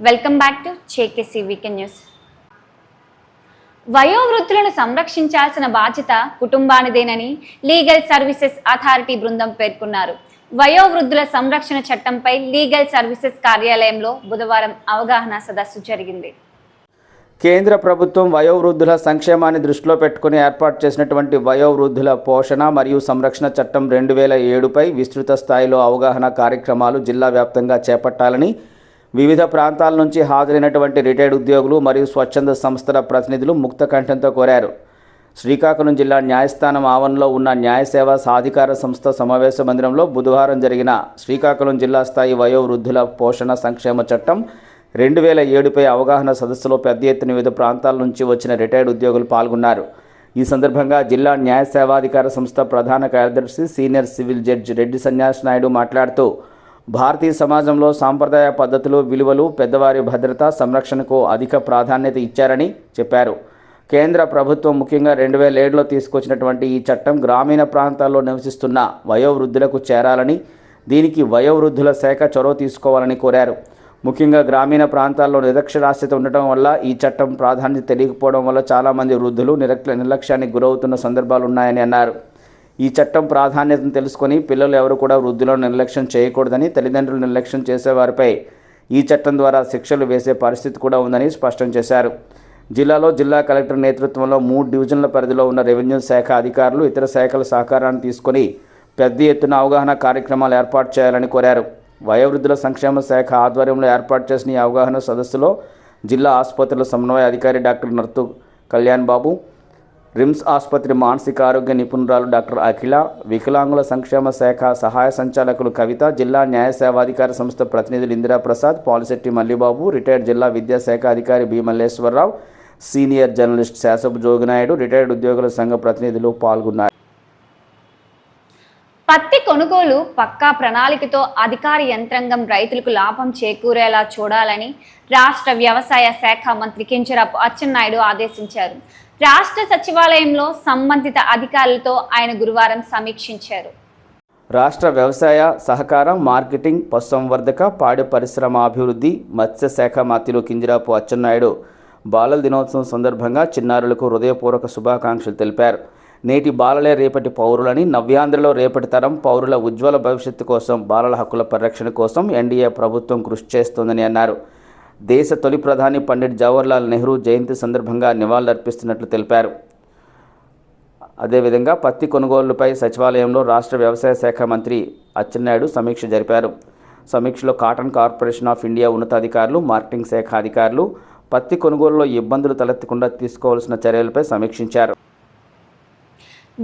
Welcome back to JKC weekend news వయోవృద్ధులను సంరక్షించాల్సిన బాధ్యత కుటుంబానిదేనని లీగల్ సర్వీసెస్ అథారిటీ బృందం పేర్కొన్నారు. వయోవృద్ధుల సంరక్షణ చట్టంపై లీగల్ సర్వీసెస్ కార్యాలయంలో బుధవారం అవగాహన సదస్సు జరిగింది. కేంద్ర ప్రభుత్వం వయోవృద్ధుల సంక్షేమాన్ని దృష్టిలో పెట్టుకుని ఏర్పాటు చేసినటువంటి వయోవృద్ధుల పోషణ మరియు సంరక్షణ చట్టం రెండు వేల ఏడుపై విస్తృత స్థాయిలో అవగాహన కార్యక్రమాలు జిల్లా వ్యాప్తంగా చేపట్టాలని వివిధ ప్రాంతాల నుంచి హాజరైనటువంటి రిటైర్డ్ ఉద్యోగులు మరియు స్వచ్ఛంద సంస్థల ప్రతినిధులు ముక్త కంఠంతో కోరారు. శ్రీకాకుళం జిల్లా న్యాయస్థానం ఆవరణలో ఉన్న న్యాయసేవ సాధికార సంస్థ సమావేశ మందిరంలో బుధవారం జరిగిన శ్రీకాకుళం జిల్లా స్థాయి వయోవృద్ధుల పోషణ సంక్షేమ చట్టం రెండు వేల ఏడుపై అవగాహన సదస్సులో పెద్ద ఎత్తున వివిధ ప్రాంతాల నుంచి వచ్చిన రిటైర్డ్ ఉద్యోగులు పాల్గొన్నారు. ఈ సందర్భంగా జిల్లా న్యాయ సేవాధికార సంస్థ ప్రధాన కార్యదర్శి senior civil judge Reddy Sanyas Naidu మాట్లాడుతూ భారతీయ సమాజంలో సాంప్రదాయ పద్ధతులు విలువలు పెద్దవారి భద్రత సంరక్షణకు అధిక ప్రాధాన్యత ఇచ్చారని చెప్పారు. కేంద్ర ప్రభుత్వం ముఖ్యంగా రెండు వేల ఏడులో తీసుకొచ్చినటువంటి ఈ చట్టం గ్రామీణ ప్రాంతాల్లో నివసిస్తున్న వయోవృద్ధులకు చేరాలని దీనికి వయోవృద్ధుల శాఖ చొరవ తీసుకోవాలని కోరారు. ముఖ్యంగా గ్రామీణ ప్రాంతాల్లో నిరక్షరాస్యత ఉండటం వల్ల ఈ చట్టం ప్రాధాన్యత తెలియకపోవడం వల్ల చాలామంది వృద్ధులు నిరక్ష నిర్లక్ష్యానికి గురవుతున్న సందర్భాలు ఉన్నాయని అన్నారు. ఈ చట్టం ప్రాధాన్యతను తెలుసుకొని పిల్లలు ఎవరు కూడా వృద్ధులను నిర్లక్ష్యం చేయకూడదని తల్లిదండ్రులు నిర్లక్ష్యం చేసేవారిపై ఈ చట్టం ద్వారా శిక్షలు వేసే పరిస్థితి కూడా ఉందని స్పష్టం చేశారు. జిల్లాలో జిల్లా కలెక్టర్ నేతృత్వంలో మూడు డివిజన్ల పరిధిలో ఉన్న రెవెన్యూ శాఖ అధికారులు ఇతర శాఖల సహకారాన్ని తీసుకొని పెద్ద ఎత్తున అవగాహన కార్యక్రమాలు ఏర్పాటు చేయాలని కోరారు. వయోవృద్ధుల సంక్షేమ శాఖ ఆధ్వర్యంలో ఏర్పాటు చేసిన ఈ అవగాహన సదస్సులో జిల్లా ఆసుపత్రుల సమన్వయ అధికారి డాక్టర్ నర్తు కళ్యాణ్ బాబు రిమ్స్ ఆసుపత్రి మానసిక ఆరోగ్య నిపుణురాలు డాక్టర్ అఖిల వికలాంగుల సంక్షేమ శాఖ సహాయ సంచాలకులు కవిత జిల్లా న్యాయ సేవాధికార సంస్థ ప్రతినిధులు ఇందిరా ప్రసాద్ పాలిశెట్టి మల్లిబాబు రిటైర్డ్ జిల్లా విద్యాశాఖ అధికారి B Malleswararao senior journalist Sasapu Joginaidu retired ఉద్యోగుల సంఘ ప్రతినిధులు పాల్గొన్నారు. పత్తి కొనుగోలు పక్కా ప్రణాళికతో అధికార యంత్రాంగం రైతులకు లాభం చేకూరేలా చూడాలని రాష్ట్ర వ్యవసాయ శాఖ మంత్రి కించరాపు అచ్చెన్నాయుడు ఆదేశించారు. రాష్ట్ర సచివాలయంలో సంబంధిత అధికారులతో ఆయన గురువారం సమీక్షించారు. రాష్ట్ర వ్యవసాయ సహకారం మార్కెటింగ్ పశుసంవర్ధక పాడి పరిశ్రమ అభివృద్ధి మత్స్యశాఖ మంత్రులు కింజరాపు అచ్చెన్నాయుడు బాలల దినోత్సవం సందర్భంగా చిన్నారులకు హృదయపూర్వక శుభాకాంక్షలు తెలిపారు. నేటి బాలలే రేపటి పౌరులని నవ్యాంధ్రలో రేపటి తరం పౌరుల ఉజ్వల భవిష్యత్తు కోసం బాలల హక్కుల పరిరక్షణ కోసం ఎన్డీఏ ప్రభుత్వం కృషి చేస్తోందని అన్నారు. దేశ తొలి ప్రధాని పండిట్ జవహర్లాల్ నెహ్రూ జయంతి సందర్భంగా నివాళులర్పిస్తున్నట్లు తెలిపారు. అదేవిధంగా పత్తి కొనుగోళ్ళపై సచివాలయంలో రాష్ట్ర వ్యవసాయ శాఖ మంత్రి అచ్చెన్నాయుడు సమీక్ష జరిపారు. సమీక్షలో కాటన్ కార్పొరేషన్ ఆఫ్ ఇండియా ఉన్నతాధికారులు మార్కెటింగ్ శాఖ అధికారులు పత్తి కొనుగోలులో ఇబ్బందులు తలెత్తకుండా తీసుకోవాల్సిన చర్యలపై సమీక్షించారు.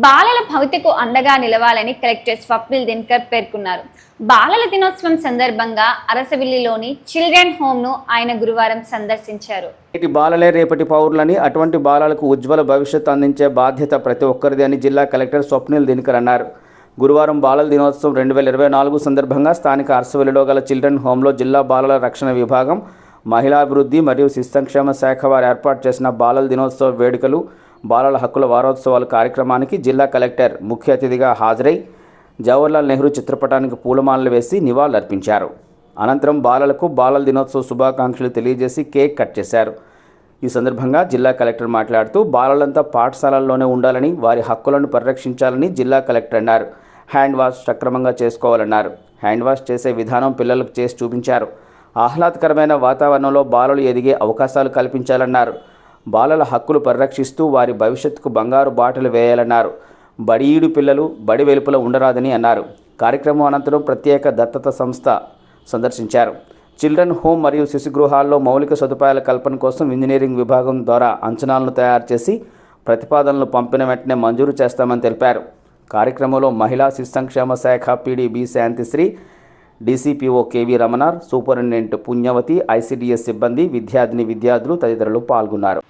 బాలల భవితకు అండగా నిలవాలని కలెక్టర్ స్వప్నిల్ దినకర్ పేర్కొన్నారు. బాలల దినోత్సవం సందర్భంగా అరసవిల్లిలోని చిల్డ్రన్ హోమ్ను ఆయన గురువారం సందర్శించారు. నేటి బాలలే రేపటి పౌరులని అటువంటి బాలలకు ఉజ్వల భవిష్యత్తు అందించే బాధ్యత ప్రతి ఒక్కరిది అని జిల్లా కలెక్టర్ స్వప్నిల్ దినకర్ అన్నారు. గురువారం బాలల దినోత్సవం రెండు వేల ఇరవై నాలుగు సందర్భంగా స్థానిక అరసవల్లిలో గల చిల్డ్రన్ హోంలో జిల్లా బాలల రక్షణ విభాగం మహిళాభివృద్ధి మరియు శిశు సంక్షేమ శాఖ వారు ఏర్పాటు చేసిన బాలల దినోత్సవ వేడుకలు బాలల హక్కుల వారోత్సవాల కార్యక్రమానికి జిల్లా కలెక్టర్ ముఖ్య అతిథిగా హాజరై జవహర్లాల్ నెహ్రూ చిత్రపటానికి పూలమాలలు వేసి నివాళులర్పించారు. అనంతరం బాలలకు బాలల దినోత్సవ శుభాకాంక్షలు తెలియజేసి కేక్ కట్ చేశారు. ఈ సందర్భంగా జిల్లా కలెక్టర్ మాట్లాడుతూ బాలలంతా పాఠశాలల్లోనే ఉండాలని వారి హక్కులను పరిరక్షించాలని జిల్లా కలెక్టర్ అన్నారు. హ్యాండ్ వాష్ సక్రమంగా చేసుకోవాలన్నారు. హ్యాండ్ వాష్ చేసే విధానం పిల్లలకు చేసి చూపించారు. ఆహ్లాదకరమైన వాతావరణంలో బాలలు ఎదిగే అవకాశాలు కల్పించాలన్నారు. బాలల హక్కులు పరిరక్షిస్తూ వారి భవిష్యత్తుకు బంగారు బాటలు వేయాలన్నారు. బడిఈడు పిల్లలు బడి వెలుపల ఉండరాదని అన్నారు. కార్యక్రమం అనంతరం ప్రత్యేక దత్తత సంస్థ సందర్శించారు. చిల్డ్రన్ హోమ్ మరియు శిశుగృహాల్లో మౌలిక సదుపాయాల కల్పన కోసం ఇంజనీరింగ్ విభాగం ద్వారా అంచనాలను తయారు చేసి ప్రతిపాదనలు పంపిన వెంటనే మంజూరు చేస్తామని తెలిపారు. కార్యక్రమంలో మహిళా శిశు సంక్షేమ శాఖ PD B Shantisri DCPO KV Ramanar superintendent Punyavathi ICDS సిబ్బంది విద్యార్థిని విద్యార్థులు తదితరులు పాల్గొన్నారు.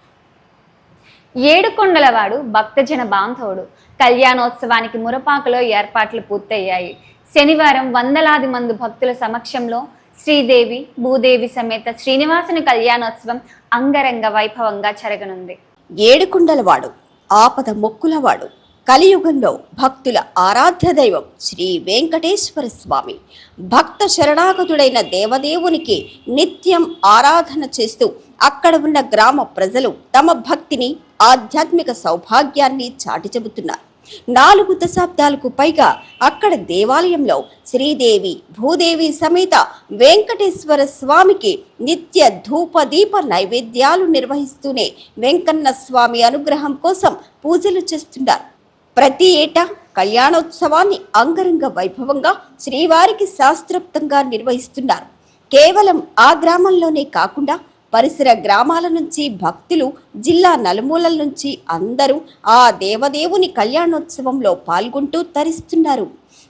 ఏడుకొండలవాడు భక్తజన బాంధవుడు. కళ్యాణోత్సవానికి మురపాకలో ఏర్పాట్లు పూర్తయ్యాయి. శనివారం వందలాది మంది భక్తుల సమక్షంలో శ్రీదేవి భూదేవి సమేత శ్రీనివాసుని కళ్యాణోత్సవం అంగరంగ వైభవంగా జరగనుంది. ఏడుకుండలవాడు ఆపద మొక్కులవాడు. కలియుగంలో భక్తుల ఆరాధ్య దైవం శ్రీ వెంకటేశ్వర స్వామి. భక్త శరణాగతుడైన దేవదేవునికి నిత్యం ఆరాధన చేస్తూ అక్కడ ఉన్న గ్రామ ప్రజలు తమ భక్తిని ఆధ్యాత్మిక సౌభాగ్యాన్ని చాటి చెబుతున్నారు. నాలుగు దశాబ్దాలకు పైగా అక్కడ దేవాలయంలో శ్రీదేవి భూదేవి సమేత వెంకటేశ్వర స్వామికి నిత్య ధూప దీప నైవేద్యాలు నిర్వహిస్తూనే వెంకన్న స్వామి అనుగ్రహం కోసం పూజలు చేస్తున్నారు ప్రతి ఏటా కళ్యాణోత్సవాన్ని అంగరంగ వైభవంగా శ్రీవారికి శాస్త్రోక్తంగా నిర్వహిస్తున్నారు. కేవలం ఆ గ్రామంలోనే కాకుండా పరిసర గ్రామాల నుంచి భక్తులు జిల్లా నలుమూలల నుంచి అందరూ ఆ దేవదేవుని కళ్యాణోత్సవంలో పాల్గొంటూ తరిస్తున్నారు.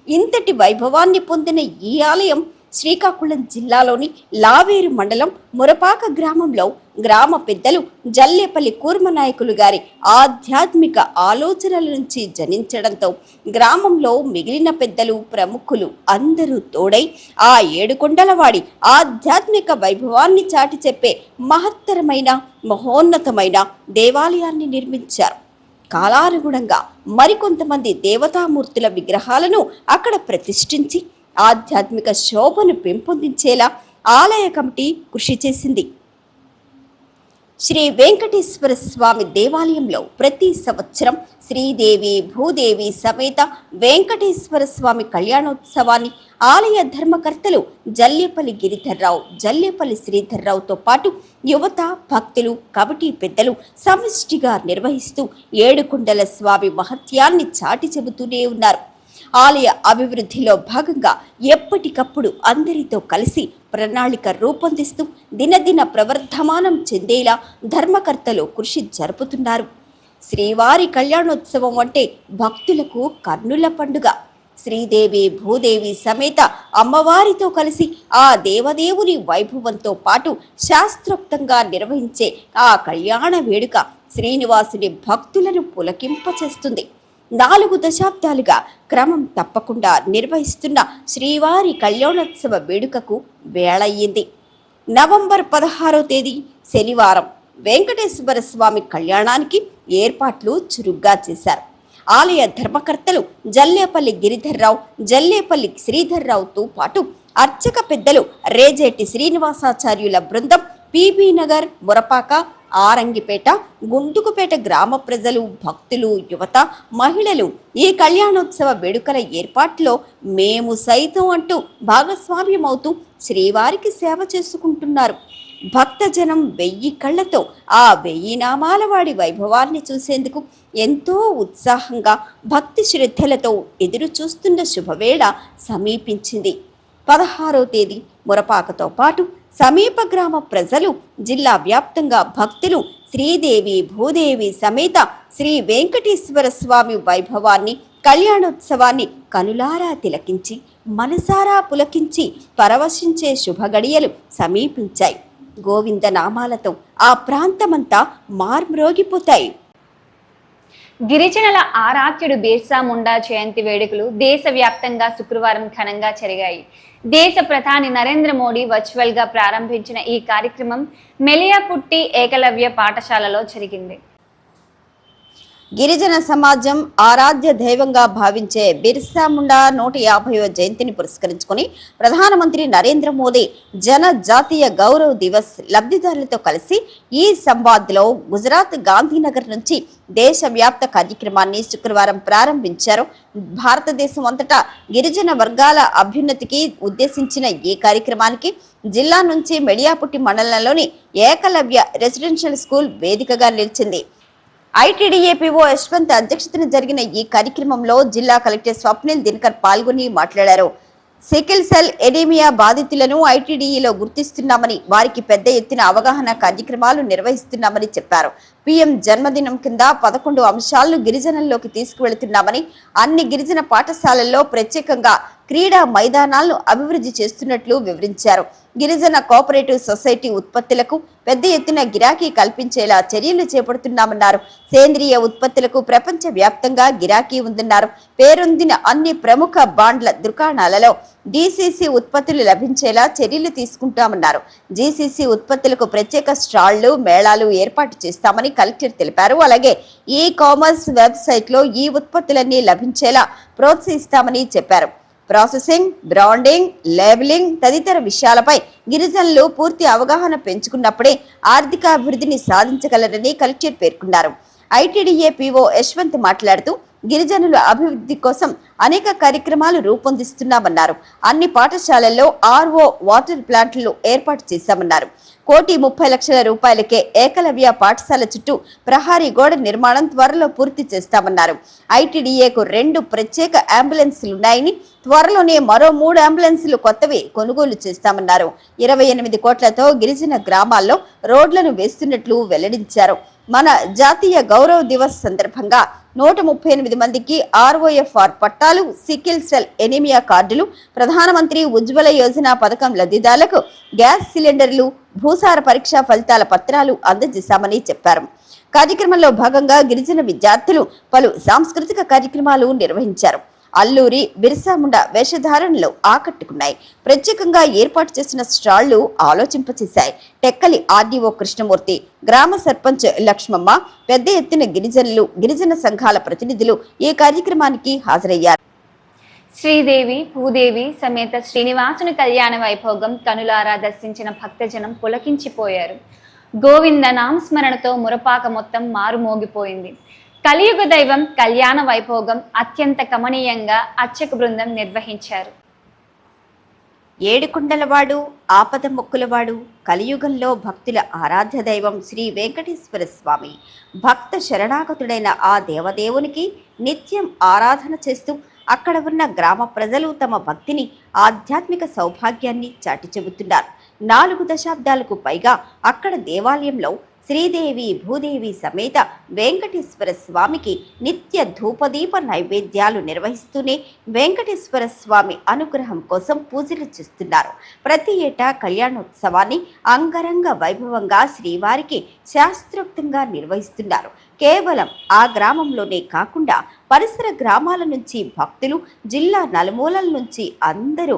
ఇంతటి వైభవాన్ని పొందిన ఈ ఆలయం శ్రీకాకుళం జిల్లాలోని లావేరు మండలం మురపాక గ్రామంలో గ్రామ పెద్దలు జల్లేపల్లి కూర్మనాయకులు గారి ఆధ్యాత్మిక ఆలోచనల నుంచి జనించడంతో గ్రామంలో మిగిలిన పెద్దలు ప్రముఖులు అందరూ తోడై ఆ ఏడుకొండలవాడి ఆధ్యాత్మిక వైభవాన్ని చాటి చెప్పే మహత్తరమైన మహోన్నతమైన దేవాలయాన్ని నిర్మించారు. కాలానుగుణంగా మరికొంతమంది దేవతామూర్తుల విగ్రహాలను అక్కడ ప్రతిష్ఠించి ఆధ్యాత్మిక శోభను పెంపొందించేలా ఆలయ కమిటీ కృషి చేసింది. శ్రీ వెంకటేశ్వర స్వామి దేవాలయంలో ప్రతి సంవత్సరం శ్రీదేవి భూదేవి సమేత వెంకటేశ్వర స్వామి కళ్యాణోత్సవాన్ని ఆలయ ధర్మకర్తలు జల్లేపల్లి గిరిధర్రావు జల్లేపల్లి శ్రీధర్రావుతో పాటు యువత భక్తులు కమిటీ పెద్దలు సమిష్టిగా నిర్వహిస్తూ ఏడుకొండల స్వామి మహత్యాన్ని చాటి చెబుతూనే ఉన్నారు. ఆలయ అభివృద్ధిలో భాగంగా ఎప్పటికప్పుడు అందరితో కలిసి ప్రణాళిక రూపొందిస్తూ దినదిన ప్రవర్ధమానం చెందేలా ధర్మకర్తలు కృషి జరుపుతున్నారు. శ్రీవారి కళ్యాణోత్సవం అంటే భక్తులకు కర్ణుల పండుగ. శ్రీదేవి భూదేవి సమేత అమ్మవారితో కలిసి ఆ దేవదేవుని వైభవంతో పాటు శాస్త్రోక్తంగా నిర్వహించే ఆ కళ్యాణ వేడుక శ్రీనివాసుని భక్తులను పులకింపచేస్తుంది. నాలుగు దశాబ్దాలుగా క్రమం తప్పకుండా నిర్వహిస్తున్న శ్రీవారి కళ్యాణోత్సవ వేడుకకు వేళయ్యింది. నవంబర్ పదహారో తేదీ శనివారం వెంకటేశ్వర స్వామి కళ్యాణానికి ఏర్పాట్లు చురుగ్గా చేశారు. ఆలయ ధర్మకర్తలు జల్లేపల్లి గిరిధర్రావు జల్లేపల్లి శ్రీధర్రావుతో పాటు అర్చక పెద్దలు రేజేటి శ్రీనివాసాచార్యుల బృందం పీబీ నగర్ మురపాక ఆరంగిపేట గుంటుకుపేట గ్రామ ప్రజలు భక్తులు యువత మహిళలు ఈ కళ్యాణోత్సవ వేడుకల ఏర్పాట్లో మేము సైతం అంటూ భాగస్వామ్యమవుతూ శ్రీవారికి సేవ చేసుకుంటున్నారు. భక్తజనం వెయ్యి కళ్ళతో ఆ వెయ్యి నామాల వాడి వైభవాన్ని చూసేందుకు ఎంతో ఉత్సాహంగా భక్తి శ్రద్ధలతో ఎదురు చూస్తున్న శుభవేళ సమీపించింది. పదహారో తేదీ మురపాకతో పాటు సమీప గ్రామ ప్రజలు జిల్లా వ్యాప్తంగా భక్తులు శ్రీదేవి భూదేవి సమేత శ్రీ వెంకటేశ్వర స్వామి వైభవాన్ని కళ్యాణోత్సవాన్ని కనులారా తిలకించి మనసారా పులకించి పరవశించే శుభగడియలు సమీపించాయి. గోవింద నామాలతో ఆ ప్రాంతమంతా మార్మ్రోగిపోతాయి. గిరిజనుల ఆరాధ్యుడు బిర్సా ముండా జయంతి వేడుకలు దేశవ్యాప్తంగా శుక్రవారం ఘనంగా జరిగాయి. దేశ ప్రధాని నరేంద్ర మోడీ వర్చువల్గా ప్రారంభించిన ఈ కార్యక్రమం మెలియాపుట్టి ఏకలవ్య పాఠశాలలో జరిగింది. గిరిజన సమాజం ఆరాధ్య దైవంగా భావించే బిర్సా ముండా నూట యాభైవ జయంతిని పురస్కరించుకుని ప్రధానమంత్రి నరేంద్ర మోదీ జన జాతీయ గౌరవ్ దివస్ లబ్ధిదారులతో కలిసి ఈ సంవాద్లో గుజరాత్ గాంధీనగర్ నుంచి దేశవ్యాప్త కార్యక్రమాన్ని శుక్రవారం ప్రారంభించారు. భారతదేశం అంతటా గిరిజన వర్గాల అభ్యున్నతికి ఉద్దేశించిన ఈ కార్యక్రమానికి జిల్లా నుంచి మెడియాపుట్టి మండలంలోని ఏకలవ్య రెసిడెన్షియల్ స్కూల్ వేదికగా నిలిచింది. ఐటీడీఏపీఓ యశ్వంత్ అధ్యక్షతన జరిగిన ఈ కార్యక్రమంలో జిల్లా కలెక్టర్ స్వప్నిల్ దినకర్ పాల్గొని మాట్లాడారు. సికిల్ సెల్ ఎడీమియా బాధితులను ఐటీడీఈలో గుర్తిస్తున్నామని వారికి పెద్ద ఎత్తున అవగాహన కార్యక్రమాలు నిర్వహిస్తున్నామని చెప్పారు. పీఎం జన్మదినం కింద పదకొండు అంశాలను గిరిజనుల్లోకి తీసుకువెళుతున్నామని అన్ని గిరిజన పాఠశాలల్లో ప్రత్యేకంగా క్రీడా మైదానాలను అభివృద్ధి చేస్తున్నట్లు వివరించారు. గిరిజన కోఆపరేటివ్ సొసైటీ ఉత్పత్తులకు పెద్ద ఎత్తున గిరాకీ కల్పించేలా చర్యలు చేపడుతున్నామన్నారు. సేంద్రియ ఉత్పత్తులకు ప్రపంచ వ్యాప్తంగా గిరాకీ ఉందన్నారు. పేరొందిన అన్ని ప్రముఖ బాండ్ల దుకాణాలలో డీసీసీ ఉత్పత్తులు లభించేలా చర్యలు తీసుకుంటామన్నారు. జీసీసీ ఉత్పత్తులకు ప్రత్యేక స్టాళ్ళు మేళాలు ఏర్పాటు చేస్తామని కలెక్టర్ తెలిపారు. అలాగే ఈ కామర్స్ వెబ్సైట్లో ఈ ఉత్పత్తులన్నీ లభించేలా ప్రోత్సహిస్తామని చెప్పారు. ప్రాసెసింగ్ బ్రాండింగ్ లేబులింగ్ తదితర విషయాలపై గిరిజనులు పూర్తి అవగాహన పెంచుకున్నప్పుడే ఆర్థిక అభివృద్ధిని సాధించగలరని కలెక్టర్ పేర్కొన్నారు. ఐటీడీఏ పీఓ యశ్వంత్ మాట్లాడుతూ గిరిజనుల అభివృద్ధి కోసం అనేక కార్యక్రమాలు రూపొందిస్తున్నామన్నారు. అన్ని పాఠశాలల్లో ఆర్ఓ వాటర్ ప్లాంట్లు ఏర్పాటు చేశామన్నారు. కోటి ముప్పై లక్షల రూపాయలకే ఏకలవ్య పాఠశాల చుట్టూ ప్రహారీ గోడ నిర్మాణం త్వరలో పూర్తి చేస్తామన్నారు. ఐటీడీఏకు రెండు ప్రత్యేక అంబులెన్సులు ఉన్నాయని త్వరలోనే మరో మూడు అంబులెన్సులు కొత్తవి కొనుగోలు చేస్తామన్నారు. ఇరవై ఎనిమిది కోట్లతో గిరిజన గ్రామాల్లో రోడ్లను వేస్తున్నట్లు వెల్లడించారు. మన జాతీయ గౌరవ దివస్ సందర్భంగా నూట ముప్పై ఎనిమిది మందికి ఆర్ఓఎఫ్ఆర్ పట్టాలు సికిల్ సెల్ ఎనీమియా కార్డులు ప్రధానమంత్రి ఉజ్వల యోజన పథకం లబ్ధిదారులకు గ్యాస్ సిలిండర్లు భూసార పరీక్షా ఫలితాల పత్రాలు అందజేశామని చెప్పారు. కార్యక్రమంలో భాగంగా గిరిజన విద్యార్థులు పలు సాంస్కృతిక కార్యక్రమాలు నిర్వహించారు. అల్లూరి బిర్సాముండ వేషధారణలు ఆకట్టుకున్నాయి. ప్రత్యేకంగా ఏర్పాటు చేసిన స్టాళ్ళు ఆలోచింపచేశాయి. టెక్కలి ఆర్డీఓ కృష్ణమూర్తి గ్రామ సర్పంచ్ లక్ష్మమ్మ పెద్ద ఎత్తున గిరిజనులు గిరిజన సంఘాల ప్రతినిధులు ఈ కార్యక్రమానికి హాజరయ్యారు. శ్రీదేవి భూదేవి సమేత శ్రీనివాసుని కళ్యాణ వైభోగం కనులారా దర్శించిన భక్తజనం పులకించిపోయారు. గోవింద నామస్మరణతో మురపాక మొత్తం మారుమోగిపోయింది. కలియుగ దైవం కళ్యాణ వైభోగం అత్యంత కమనీయంగా అర్చక బృందం నిర్వహించారు. ఏడుకుండలవాడు ఆపద మొక్కులవాడు కలియుగంలో భక్తుల ఆరాధ్య దైవం శ్రీ వెంకటేశ్వర స్వామి. భక్త శరణాగతుడైన ఆ దేవదేవునికి నిత్యం ఆరాధన చేస్తూ అక్కడ ఉన్న గ్రామ ప్రజలు తమ భక్తిని ఆధ్యాత్మిక సౌభాగ్యాన్ని చాటి చెబుతున్నారు. నాలుగు దశాబ్దాలకు పైగా అక్కడ దేవాలయంలో శ్రీదేవి భూదేవి సమేత వెంకటేశ్వర స్వామికి నిత్య ధూపదీప నైవేద్యాలు నిర్వహిస్తూనే వెంకటేశ్వర స్వామి అనుగ్రహం కోసం పూజలు చేస్తున్నారు. ప్రతి ఏటా కళ్యాణోత్సవాన్ని అంగరంగ వైభవంగా శ్రీవారికి శాస్త్రోక్తంగా నిర్వహిస్తున్నారు. కేవలం ఆ గ్రామంలోనే కాకుండా పరిసర గ్రామాల నుంచి భక్తులు జిల్లా నలుమూలల నుంచి అందరూ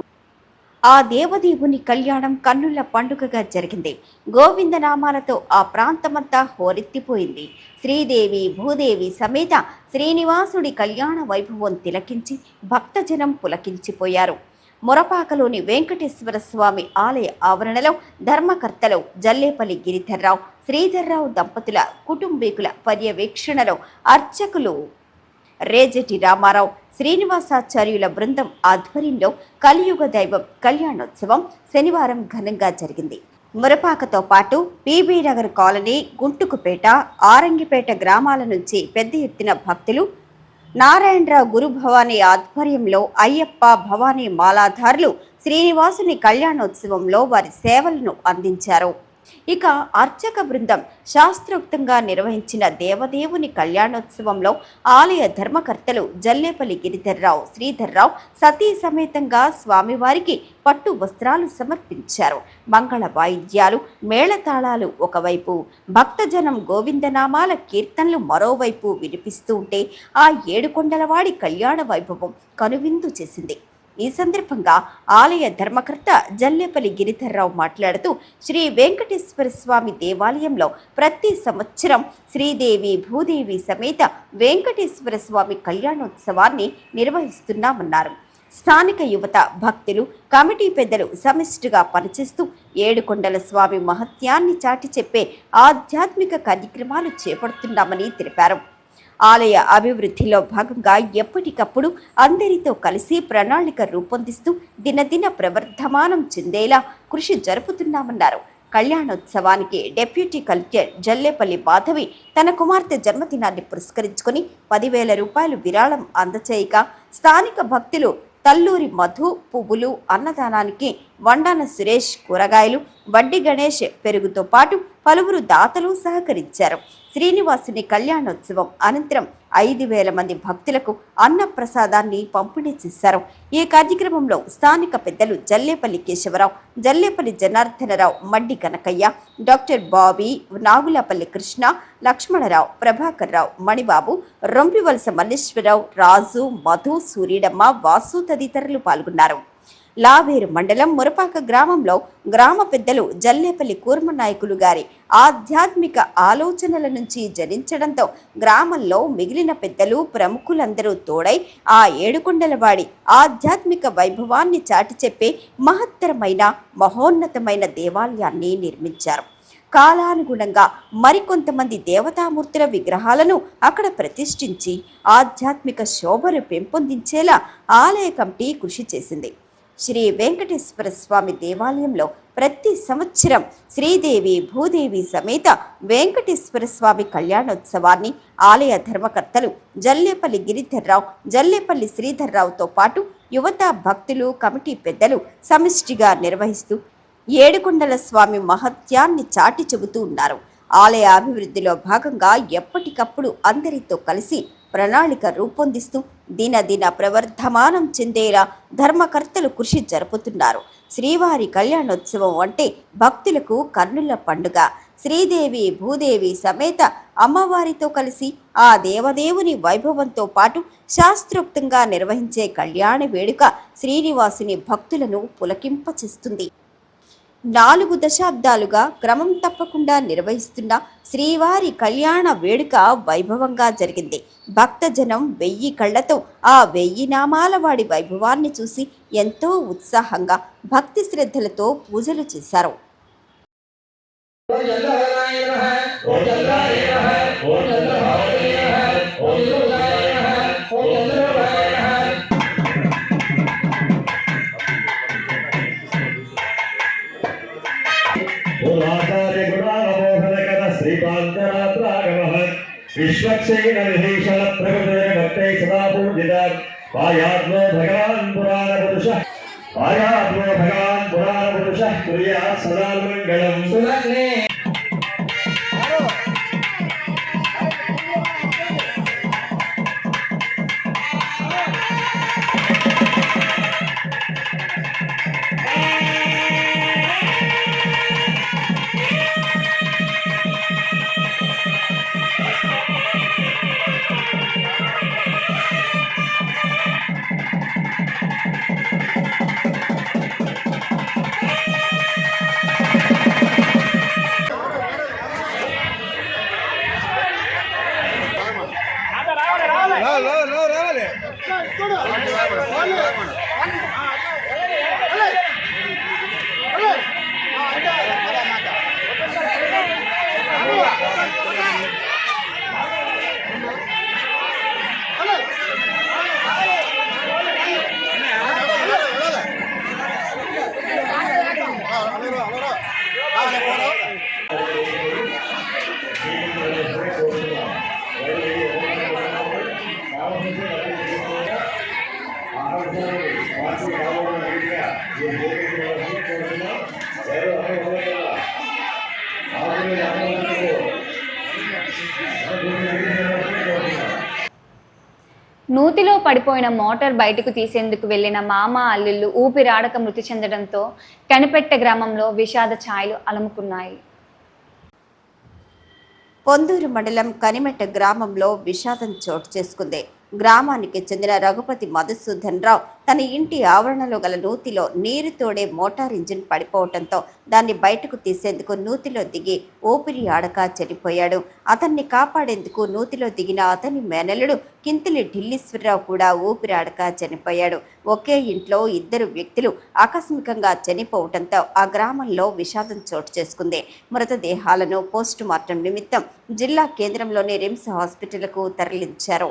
ఆ దేవదేవుని కళ్యాణం కన్నుల పండుగగా జరిగింది. గోవిందనామాలతో ఆ ప్రాంతమంతా హోరెత్తిపోయింది. శ్రీదేవి భూదేవి సమేత శ్రీనివాసుడి కళ్యాణ వైభవం తిలకించి భక్తజనం పులకించిపోయారు. మొరపాకలోని వెంకటేశ్వర స్వామి ఆలయ ఆవరణలో ధర్మకర్తలు జల్లేపల్లి గిరిధర్రావు శ్రీధర్రావు దంపతుల కుటుంబీకుల పర్యవేక్షణలో అర్చకులు రేజటి రామారావు శ్రీనివాసాచార్యుల బృందం ఆధ్వర్యంలో కలియుగ దైవం కళ్యాణోత్సవం శనివారం ఘనంగా జరిగింది. మురపాకతో పాటు పీబీ నగర్ కాలనీ గుంటుకుపేట ఆరంగిపేట గ్రామాల నుంచి పెద్ద ఎత్తున భక్తులు నారాయణరావు గురు భవానీ ఆధ్వర్యంలో అయ్యప్ప భవానీ మాలాధారులు శ్రీనివాసుని కళ్యాణోత్సవంలో వారి సేవలను అందించారు. ఇక అర్చక బృందం శాస్త్రోక్తంగా నిర్వహించిన దేవదేవుని కళ్యాణోత్సవంలో ఆలయ ధర్మకర్తలు జల్లేపల్లి గిరిధర్రావు శ్రీధర్రావు సతీ సమేతంగా స్వామివారికి పట్టు వస్త్రాలు సమర్పించారు. మంగళ వాయిద్యాలు మేళతాళాలు ఒకవైపు భక్తజనం గోవిందనామాల కీర్తనలు మరోవైపు వినిపిస్తూ ఉంటే ఆ ఏడుకొండలవాడి కళ్యాణ వైభవం కనువిందు చేసింది. ఈ సందర్భంగా ఆలయ ధర్మకర్త జల్లేపల్లి గిరిధర్రావు మాట్లాడుతూ శ్రీ వెంకటేశ్వర స్వామి దేవాలయంలో ప్రతి సంవత్సరం శ్రీదేవి భూదేవి సమేత వెంకటేశ్వర స్వామి కళ్యాణోత్సవాన్ని నిర్వహిస్తున్నామన్నారు. స్థానిక యువత భక్తులు కమిటీ పెద్దలు సమిష్టిగా పనిచేస్తూ ఏడుకొండల స్వామి మహత్యాన్ని చాటి చెప్పే ఆధ్యాత్మిక కార్యక్రమాలు చేపడుతున్నామని తెలిపారు. ఆలయ అభివృద్ధిలో భాగంగా ఎప్పటికప్పుడు అందరితో కలిసి ప్రణాళిక రూపొందిస్తూ దినదిన ప్రవర్ధమానం చెందేలా కృషి జరుపుతున్నామన్నారు. కళ్యాణోత్సవానికి డెప్యూటీ కలెక్టర్ జల్లేపల్లి మాధవి తన కుమార్తె జన్మదినాన్ని పురస్కరించుకొని పదివేల రూపాయలు విరాళం అందచేయగా స్థానిక భక్తులు తల్లూరి మధు పువ్వులు అన్నదానానికి వండాన సురేష్ కూరగాయలు వడ్డీ గణేష్ పెరుగుతో పాటు పలువురు దాతలు సహకరించారు. శ్రీనివాసుని కళ్యాణోత్సవం అనంతరం ఐదు వేల మంది భక్తులకు అన్నప్రసాదాన్ని పంపిణీ చేశారు. ఈ కార్యక్రమంలో స్థానిక పెద్దలు జల్లేపల్లి కేశవరావు జల్లేపల్లి జనార్దనరావు మడ్డి కనకయ్య డాక్టర్ బాబీ నాగులపల్లి కృష్ణ లక్ష్మణరావు ప్రభాకర్ రావు మణిబాబు రొంపివలస మల్లేశ్వరరావు రాజు మధు సూర్యుడమ్మ వాసు తదితరులు పాల్గొన్నారు. లావేరు మండలం మురపాక గ్రామంలో గ్రామ పెద్దలు జల్లేపల్లి కూర్మ నాయకులు గారి ఆధ్యాత్మిక ఆలోచనల నుంచి జనించడంతో గ్రామంలో మిగిలిన పెద్దలు ప్రముఖులందరూ తోడై ఆ ఏడుకొండలవాడి ఆధ్యాత్మిక వైభవాన్ని చాటి చెప్పే మహత్తరమైన మహోన్నతమైన దేవాలయాన్ని నిర్మించారు. కాలానుగుణంగా మరికొంతమంది దేవతామూర్తుల విగ్రహాలను అక్కడ ప్రతిష్ఠించి ఆధ్యాత్మిక శోభను పెంపొందించేలా ఆలయ కమిటీ కృషి చేసింది. శ్రీ వెంకటేశ్వర స్వామి దేవాలయంలో ప్రతి సంవత్సరం శ్రీదేవి భూదేవి సమేత వెంకటేశ్వర స్వామి కళ్యాణోత్సవాన్ని ఆలయ ధర్మకర్తలు జల్లేపల్లి గిరిధర్రావు జల్లేపల్లి శ్రీధర్రావుతో పాటు యువత భక్తులు కమిటీ పెద్దలు సమిష్టిగా నిర్వహిస్తూ ఏడుకొండల స్వామి మహత్యాన్ని చాటి చెబుతూ ఉన్నారు. ఆలయ అభివృద్ధిలో భాగంగా ఎప్పటికప్పుడు అందరితో కలిసి ప్రణాళిక రూపొందిస్తూ దినదిన ప్రవర్ధమానం చెందేలా ధర్మకర్తలు కృషి జరుపుతున్నారు. శ్రీవారి కళ్యాణోత్సవం అంటే భక్తులకు కన్నుల పండుగ. శ్రీదేవి భూదేవి సమేత అమ్మవారితో కలిసి ఆ దేవదేవుని వైభవంతో పాటు శాస్త్రోక్తంగా నిర్వహించే కళ్యాణ వేడుక శ్రీనివాసుని భక్తులను పులకింపచేస్తుంది. నాలుగు దశాబ్దాలుగా క్రమం తప్పకుండా నిర్వహిస్తున్న శ్రీవారి కళ్యాణ వేడుక వైభవంగా జరిగింది. భక్తజనం వెయ్యి కళ్ళతో ఆ వెయ్యి నామాల వాడి వైభవాన్ని చూసి ఎంతో ఉత్సాహంగా భక్తి శ్రద్ధలతో పూజలు చేశారు. నూతిలో పడిపోయిన మోటార్ బయటకు తీసేందుకు వెళ్ళిన మామ అల్లుళ్ళు ఊపిరాడక మృతి చెందడంతో కనిపెట్ట గ్రామంలో విషాద ఛాయలు అలముకున్నాయి. పొందూరు మండలం కనిమెట్ట గ్రామంలో విషాదం చోటు చేసుకుంది. గ్రామానికి చెందిన రఘుపతి మధుసూదన్ రావు తన ఇంటి ఆవరణలో గల నూతిలో నీరు తోడే మోటార్ ఇంజిన్ పడిపోవడంతో దాన్ని బయటకు తీసేందుకు నూతిలో దిగి ఊపిరి ఆడక చనిపోయాడు. అతన్ని కాపాడేందుకు నూతిలో దిగిన అతని మేనలుడు కింతిలి ఢిల్లీశ్వరరావు కూడా ఊపిరి ఆడక చనిపోయాడు. ఒకే ఇంట్లో ఇద్దరు వ్యక్తులు ఆకస్మికంగా చనిపోవడంతో ఆ గ్రామంలో విషాదం చోటు చేసుకుంది. మృతదేహాలను పోస్టు మార్టం నిమిత్తం జిల్లా కేంద్రంలోని రిమ్స్ హాస్పిటల్కు తరలించారు.